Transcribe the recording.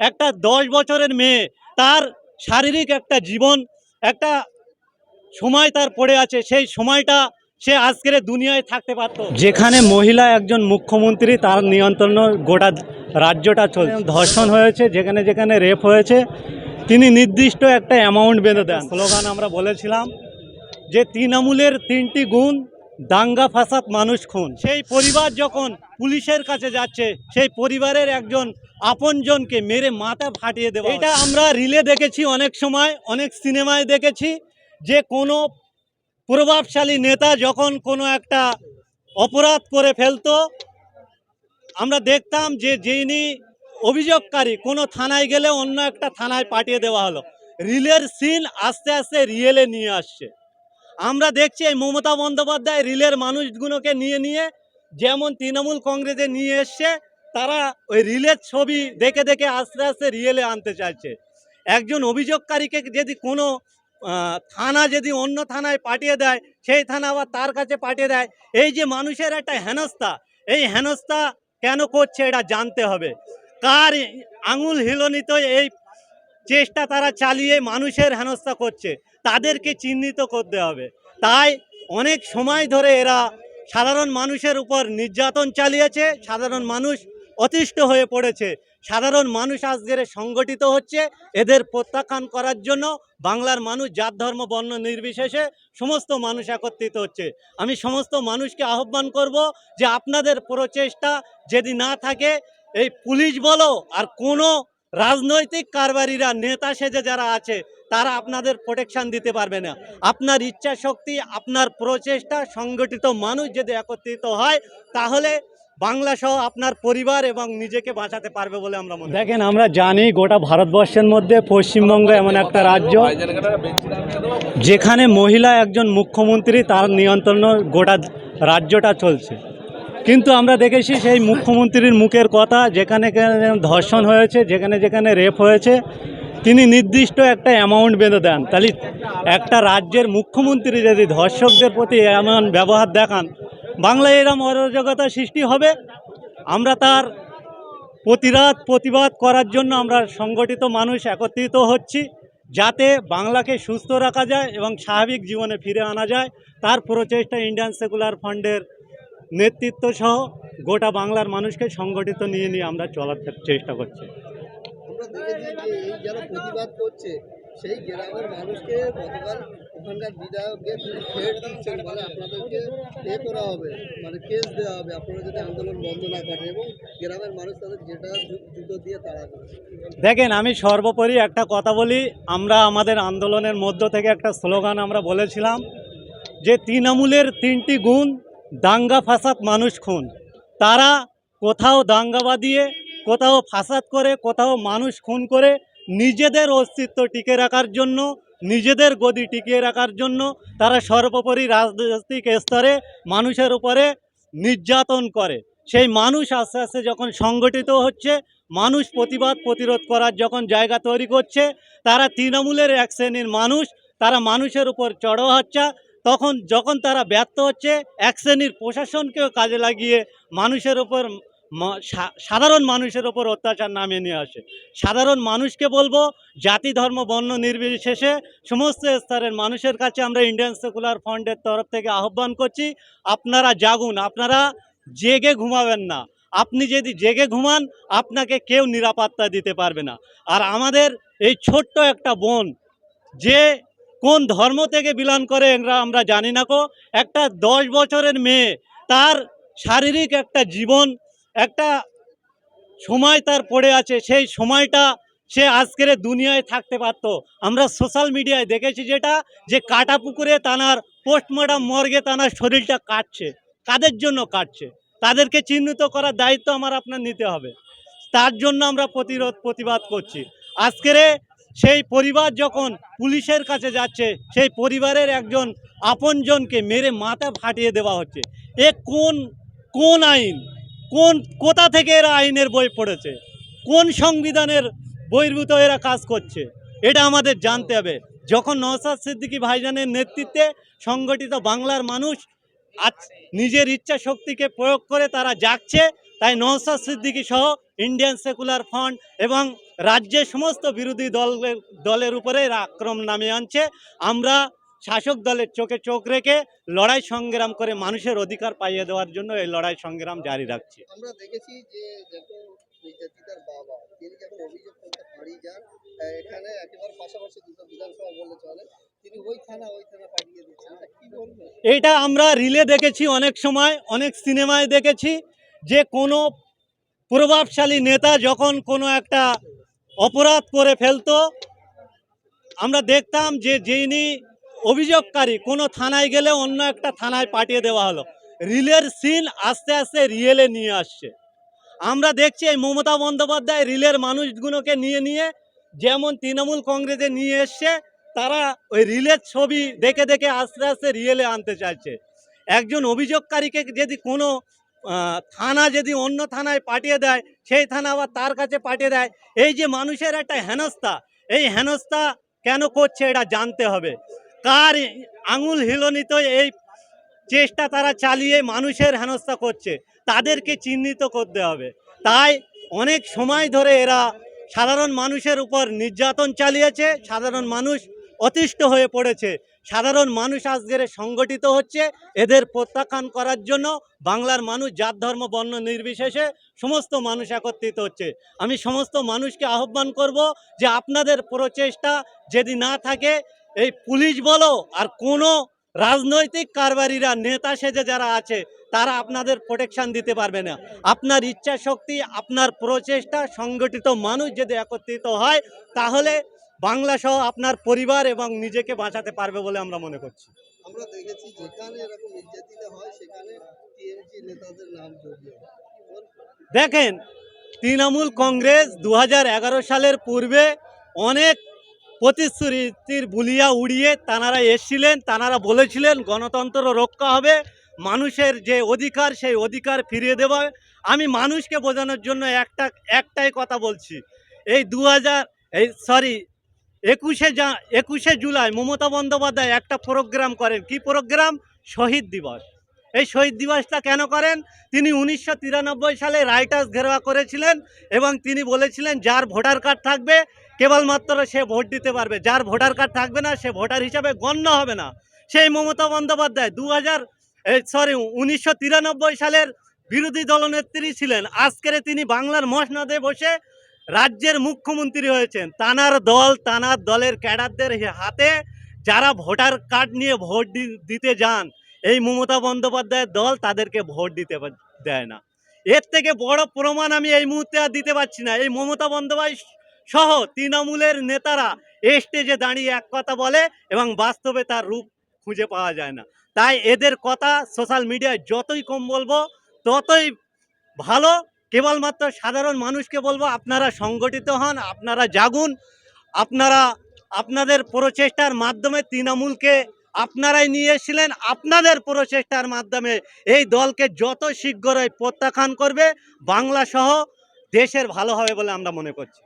একটা দশ বছরের মেয়ে, তার শারীরিক একটা জীবন, একটা সময় তার পড়ে আছে, সেই সময়টা সে আজকের দুনিয়ায় থাকতে পারত। যেখানে মহিলা একজন মুখ্যমন্ত্রী, তার নিয়ন্ত্রণ গোটা রাজ্যটা চলছে। ধর্ষণ হয়েছে, যেখানে যেখানে রেপ হয়েছে, তিনি নির্দিষ্ট একটা অ্যামাউন্ট বেঁধে দেন। স্লোগান আমরা বলেছিলাম যে, তৃণমূলের তিনটি গুণ দাঙ্গা ফাসাদ মানুষ খুন। সেই পরিবার যখন পুলিশের কাছে যাচ্ছে সেই পরিবারের একজন আপনজনকে মেরে মাথা ফাটিয়ে দেবে এটা আমরা রিলে দেখেছি অনেক সময় অনেক সিনেমায় দেখেছি যে কোনো প্রভাবশালী নেতা যখন কোনো একটা অপরাধ করে ফেলতো আমরা দেখতাম যে যিনি অভিযোগকারী কোনো থানায় গেলে অন্য একটা থানায় পাঠিয়ে দেওয়া হলো। রিলের সিন আস্তে আস্তে রিয়েলে নিয়ে আসছে। আমরা দেখছি এই মমতা বন্দ্যোপাধ্যায় রিলের মানুষগুলোকে নিয়ে নিয়ে, যেমন তৃণমূল কংগ্রেসে নিয়ে এসছে, তারা ওই রিলের ছবি দেখে দেখে আস্তে আস্তে রিয়েলে আনতে চাইছে। একজন অভিযোগকারীকে যদি কোনো থানা যদি অন্য থানায় পাঠিয়ে দেয়, সেই থানা আবার তার কাছে পাঠিয়ে দেয়। এই যে মানুষের একটা হেনস্থা, এই হেনস্থা কেন করছে এটা জানতে হবে। কার আঙুল হিলনিত এই চেষ্টা তারা চালিয়ে মানুষের হেনস্থা করছে? তাদেরকে চিহ্নিত করতে হবে। তাই অনেক সময় ধরে এরা সাধারণ মানুষের উপর নির্যাতন চালিয়েছে, সাধারণ মানুষ অতিষ্ঠ হয়ে পড়েছে। সাধারণ মানুষ আজকের সংগঠিত হচ্ছে এদের প্রত্যাখ্যান করার জন্য। বাংলার মানুষ জাত, ধর্ম, বর্ণ নির্বিশেষে সমস্ত মানুষ একত্রিত হচ্ছে। আমি সমস্ত মানুষকে আহ্বান করব যে আপনাদের প্রচেষ্টা যদি না থাকে, এই পুলিশ বলো আর কোনো রাজনৈতিক কারবারিরা, নেতা সেজে যারা আছে তারা আপনাদের প্রোটেকশন দিতে পারবে না। আপনার ইচ্ছা শক্তি, আপনার প্রচেষ্টা, সংগঠিত মানুষ যদি একত্রিত হয়, তাহলে বাংলা সহ আপনার পরিবার এবং নিজেকে বাঁচাতে পারবে বলে আমরা মনে দেখেন, আমরা জানি গোটা ভারতবর্ষের মধ্যে পশ্চিমবঙ্গ এমন একটা রাজ্য, যেখানে মহিলা একজন মুখ্যমন্ত্রী, তার নিয়ন্ত্রণ গোটা রাজ্যটা চলছে। কিন্তু আমরা দেখেছি সেই মুখ্যমন্ত্রীর মুখের কথা, যেখানে ধর্ষণ হয়েছে, যেখানে যেখানে রেপ হয়েছে তিনি নির্দিষ্ট একটা অ্যামাউন্ট বেঁধে দেন। তাহলে একটা রাজ্যের মুখ্যমন্ত্রী যদি ধর্ষকদের প্রতি এমন ব্যবহার দেখান, বাংলায় এরম অরাজকতা সৃষ্টি হবে? আমরা তার প্রতিরাধ প্রতিবাদ করার জন্য আমরা সংগঠিত মানুষ একত্রিত হচ্ছি, যাতে বাংলাকে সুস্থ রাখা যায় এবং স্বাভাবিক জীবনে ফিরে আনা যায়। তার প্রচেষ্টা ইন্ডিয়ান সেকুলার ফান্ডের নেতৃত্ব সহ গোটা বাংলার মানুষকে সংগঠিত নিয়ে নিয়ে আমরা চলার চেষ্টা করছি। আমরা দেখেছি যে এই যারা প্রতিবাদ করছে, সেই গ্রামের মানুষকে গতকাল ওখানকার বিধায়ককে বলে আপনাদেরকে এ করা হবে মানে কেস দেওয়া হবে, আপনারা যদি আন্দোলন বন্ধ না করেন এবং গ্রামের মানুষ তাদের যেটা জুতো দিয়ে তাড়া করে। দেখেন, আমি সর্বোপরি একটা কথা বলি, আমরা আমাদের আন্দোলনের মধ্য থেকে একটা স্লোগান আমরা বলেছিলাম যে তৃণমূলের তিনটি গুণ, দাঙ্গা ফাসাদ মানুষ খুন। তারা কোথাও দাঙ্গা বাঁধিয়ে কোথাও ফাসাদ করে, কোথাও মানুষ খুন করে নিজেদের অস্তিত্ব টিকে রাখার জন্য, নিজেদের গদি টিকিয়ে রাখার জন্য তারা সর্বোপরি রাজনৈতিক স্তরে মানুষের উপরে নির্যাতন করে। সেই মানুষ আস্তে আস্তে যখন সংগঠিত হচ্ছে, মানুষ প্রতিবাদ প্রতিরোধ করার যখন জায়গা তৈরি করছে, তারা তৃণমূলের এক শ্রেণির মানুষ, তারা মানুষের উপর চড়ো হচ্ছে, তখন যখন তারা ব্যর্থ হচ্ছে, এক শ্রেণির প্রশাসনকেও কাজে লাগিয়ে মানুষের উপর সাধারণ মানুষের ওপর অত্যাচার নামিয়ে নিয়ে আসে। সাধারণ মানুষকে বলব, জাতি, ধর্ম, বর্ণ নির্বিশেষে সমস্ত স্তরের মানুষের কাছে আমরা ইন্ডিয়ান সেকুলার ফান্ডের তরফ থেকে আহ্বান করছি, আপনারা জাগুন, আপনারা জেগে ঘুমাবেন না। আপনি যদি জেগে ঘুমান, আপনাকে কেউ নিরাপত্তা দিতে পারবে না। আর আমাদের এই ছোট্ট একটা বোন, যে কোন ধর্ম থেকে বিলান করে আমরা আমরা জানি না কো একটা দশ বছরের মেয়ে, তার শারীরিক একটা জীবন একটা সময় তার পড়ে আছে, সেই সময়টা সে আজকের দুনিয়ায় থাকতে পারত। আমরা সোশ্যাল মিডিয়ায় দেখেছি যেটা, যে কাটা পুকুরে তানার পোস্টমর্টম মর্গে তানার শরীরটা কাটছে। কাদের জন্য কাটছে? তাদেরকে চিহ্নিত করার দায়িত্ব আমার আপনার নিতে হবে। তার জন্য আমরা প্রতিরোধ, প্রতিবাদ করছি। আজকের সেই পরিবার যখন পুলিশের কাছে যাচ্ছে, সেই পরিবারের একজন আপনজনকে মেরে মাথা ফাটিয়ে দেওয়া হচ্ছে। এ কোন কোন আইন? কোন কোথা থেকে এরা আইনের বই পড়েছে? কোন সংবিধানের বহির্ভূত এরা কাজ করছে? এটা আমাদের জানতে হবে। যখন নওসাদ সিদ্দিকি ভাইজানের নেতৃত্বে সংগঠিত বাংলার মানুষ আজ নিজের ইচ্ছা শক্তিকে প্রয়োগ করে তারা জাগছে, তাই নওসাদ সিদ্দিকী সহ ইন্ডিয়ান সেকুলার ফ্রন্ট এবং রাজ্যের সমস্ত বিরোধী দলের দলের উপরে এরা আক্রমণ নামিয়ে আনছে। আমরা শাসক দলের চোখে চোখ রেখে লড়াই সংগ্রাম করে মানুষের অধিকার পাইয়ে দেওয়ার জন্য এই লড়াই সংগ্রাম জারি রাখছি। আমরা দেখেছি যে নির্যাতিতার বাবা তিনি যখন অভিযোগ করতে পারি যান এখানে একেবারে পাশাপাশি দুটো বিধানসভা বললে চলে তিনি ওই থানা ওই থানা পাঠিয়ে দিচ্ছেন এটা কি বলবেন? এইটা আমরা রিলে দেখেছি অনেক সময় অনেক সিনেমায় দেখেছি যে কোনো প্রভাবশালী নেতা যখন কোনো একটা অপরাধ করে ফেলতো আমরা দেখতাম যে যিনি অভিযোগকারী কোনো থানায় গেলে অন্য একটা থানায় পাঠিয়ে দেওয়া হলো। রিলের সিন আস্তে আস্তে রিয়েলে নিয়ে আসছে। আমরা দেখছি এই মমতা বন্দ্যোপাধ্যায় রিলের মানুষগুলোকে নিয়ে নিয়ে যেমন তৃণমূল কংগ্রেসে নিয়ে এসছে, তারা ওই রিলের ছবি দেখে দেখে আস্তে আস্তে রিয়েলে আনতে চাইছে। একজন অভিযোগকারীকে যদি কোনো থানা যদি অন্য থানায় পাঠিয়ে দেয়, সেই থানা আবার তার কাছে পাঠিয়ে দেয়। এই যে মানুষের একটা হেনস্থা, এই হেনস্থা কেন করছে এটা জানতে হবে। কার আঙুল হিলনিত এই চেষ্টা তারা চালিয়ে মানুষের হেনস্থা করছে। তাদেরকে চিহ্নিত করতে হবে। তাই অনেক সময় ধরে এরা সাধারণ মানুষের উপর নির্যাতন চালিয়েছে। সাধারণ মানুষ অতিষ্ঠ হয়ে পড়েছে। সাধারণ মানুষ আজকের সংগঠিত হচ্ছে। এদের প্রত্যাখ্যান করার জন্য বাংলার মানুষ জাত, ধর্ম, বর্ণ নির্বিশেষে সমস্ত মানুষ একত্রিত হচ্ছে। আমি সমস্ত মানুষকে আহ্বান করব যে আপনাদের প্রচেষ্টা যদি না থাকে এই পুলিশ বলো আর কোনো রাজনৈতিক কারবারিরা নেতা সেজে যারা আছে তারা আপনাদের প্রোটেকশন দিতে পারবে না। আপনার ইচ্ছা শক্তি আপনার প্রচেষ্টা সংগঠিত মানুষ যদি একত্রিত হয় তাহলে বাংলা সহ আপনার পরিবার এবং নিজেকে বাঁচাতে পারবে বলে আমরা মনে করছি। আমরা দেখেছি যেখানে এরকম নির্যাতিত হয় সেখানে টিএমসি নেতাদের নাম দেখেন তৃণমূল কংগ্রেস দু হাজার এগারো সালের পূর্বে অনেক প্রতিশ্রুতির বুলিয়া উড়িয়ে তানারা এসছিলেন তানারা বলেছিলেন, গণতন্ত্র রক্ষা হবে, মানুষের যে অধিকার, সেই অধিকার ফিরিয়ে দেওয়া আমি মানুষকে বোঝানোর জন্য একটা, একটাই কথা বলছি। এই দু হাজার, এই সরি একুশে যা একুশে জুলাই মমতা বন্দ্যোপাধ্যায় একটা প্রোগ্রাম করেন। কি প্রোগ্রাম শহীদ দিবস। এই শহীদ দিবসটা কেন করেন? তিনি উনিশশো তিরানব্বই সালে রাইটার্স ঘেরোয়া করেছিলেন এবং তিনি বলেছিলেন, যার ভোটার কার্ড থাকবে, কেবলমাত্র সে ভোট দিতে পারবে। যার ভোটার কার্ড থাকবে না, সে ভোটার হিসাবে গণ্য হবে না। সেই মমতা বন্দ্যোপাধ্যায় দু হাজার সরি, উনিশশো তিরানব্বই সালের বিরোধী দলনেত্রী ছিলেন। আজকের তিনি বাংলার মসনদে বসে রাজ্যের মুখ্যমন্ত্রী হয়েছেন। তানার দল, তানার দলের ক্যাডারদের হাতে যারা ভোটার কার্ড নিয়ে ভোট দিতে যান এই মমতা বন্দ্যোপাধ্যায়ের দল তাদেরকে ভোট দিতে দেয় না। এর থেকে বড় প্রমাণ আমি এই মুহূর্তে আর দিতে পারছি না। এই মমতা বন্দ্যোপাধ্যায় সহ তৃণমূলের নেতারা এ স্টেজে দাঁড়িয়ে এক কথা বলে এবং বাস্তবে তার রূপ খুঁজে পাওয়া যায় না। তাই এদের কথা সোশ্যাল মিডিয়ায় যতই কম বলব, ততই ভালো। কেবলমাত্র সাধারণ মানুষকে বলব, আপনারা সংগঠিত হন, আপনারা জাগুন, আপনারা, আপনাদের প্রচেষ্টার মাধ্যমে তৃণমূলকে আপনারাই নিয়ে এসেছিলেন আপনাদের প্রচেষ্টার মাধ্যমে এই দলকে যত শীঘ্রই প্রত্যাখ্যান করবে বাংলা সহ দেশের ভালো হবে বলে আমরা মনে করছি।